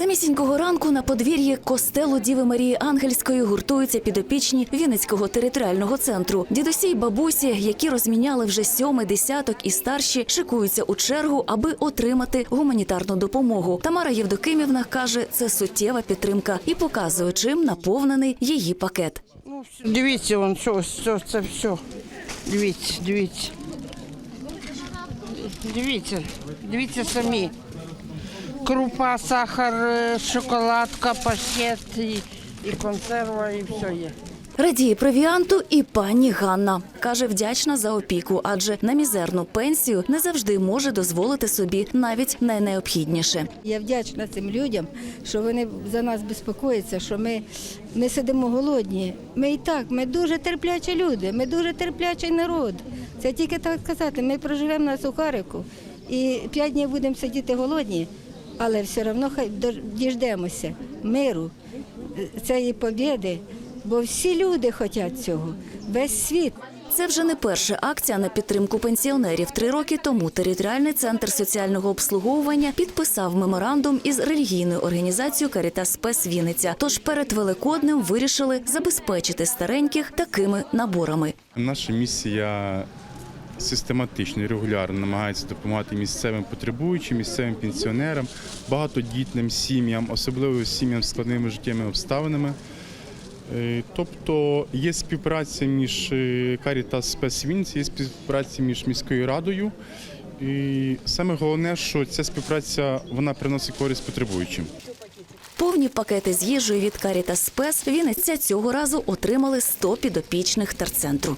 Самісінького ранку на подвір'ї костелу Діви Марії Ангельської гуртуються підопічні Вінницького територіального центру. Дідусі й бабусі, які розміняли вже сьомий десяток і старші, шикуються у чергу, аби отримати гуманітарну допомогу. Тамара Євдокимівна каже, це суттєва підтримка і показує, чим наповнений її пакет. Ну, дивіться, вон, що, все, це все. Дивіться, дивіться. Дивіться, дивіться самі. Крупа, сахар, е, шоколадка, паштет і, і консерва, і все є. Радіє провіанту і пані Ганна каже, вдячна за опіку, адже на мізерну пенсію не завжди може дозволити собі навіть найнеобхідніше. Я вдячна цим людям, що вони за нас безпокояться, що ми не сидимо голодні. Ми і так, ми дуже терплячі люди, ми дуже терплячий народ. Це тільки так сказати. Ми проживемо на сухарику і п'ять днів будемо сидіти голодні, але все одно хай діждемося миру, е, цієї побєди, бо всі люди хочуть цього, весь світ. Це вже не перша акція на підтримку пенсіонерів. Три роки тому територіальний центр соціального обслуговування підписав меморандум із релігійною організацією Карітас Спес Вінниця. Тож перед Великоднем вирішили забезпечити стареньких такими наборами. Наша місія систематично і регулярно намагається допомагати місцевим потребуючим, місцевим пенсіонерам, багатодітним сім'ям, особливо сім'ям з складними життєвими обставинами. Е, Тобто є співпраця між е, Caritas Спес є співпраця між міською радою. І саме головне, що ця співпраця вона приносить користь потребуючим. Повні пакети з їжею від Карітас Спес Вінниця цього разу отримали 100 підопічних терцентру.